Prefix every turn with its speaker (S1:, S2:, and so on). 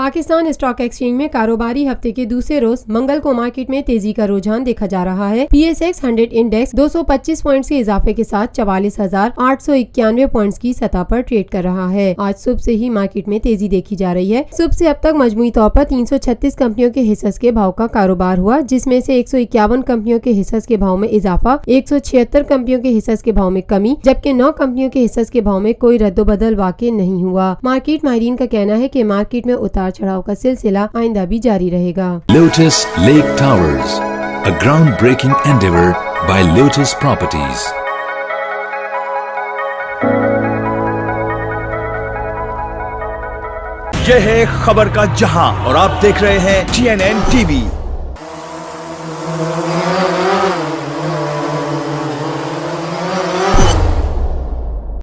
S1: Pakistan stock exchange में कारोबारी हफ़्ते के दूसरे रोज मंगल को मार्केट में तेज़ी का रुझान देखा जा रहा है। P S X hundred index 225 points के इजाफे के साथ चवालीस हज़ार आठ सौ इक्यानवे पॉइंट्स की सतह पर ट्रेड कर रहा है। आज सुबह से ही मार्केट में तेज़ी देखी जा रही है। सुबह से अब तक मजमुई तौर पर 336 कंपनियों के हिस्स के भाव का कारोबार हुआ, जिसमें से एक सौ इक्यावन कंपनियों के हिस्स के भाव में इजाफा, एक सौ छिहत्तर कंपनियों के हिस्स के भाव में कमी, जबकि नौ कंपनियों के हिस्स के भाव में कोई रद्दोबदल वाक़ नहीं हुआ। मार्केट माहरीन का कहना है की मार्केट में उतार उतार चढ़ाव का सिलसिला आइंदा भी जारी रहेगा।
S2: Lotus Lake Towers a ground breaking endeavour by Lotus Properties
S3: यह है खबर का जहाँ और आप देख रहे हैं टी एन एन टीवी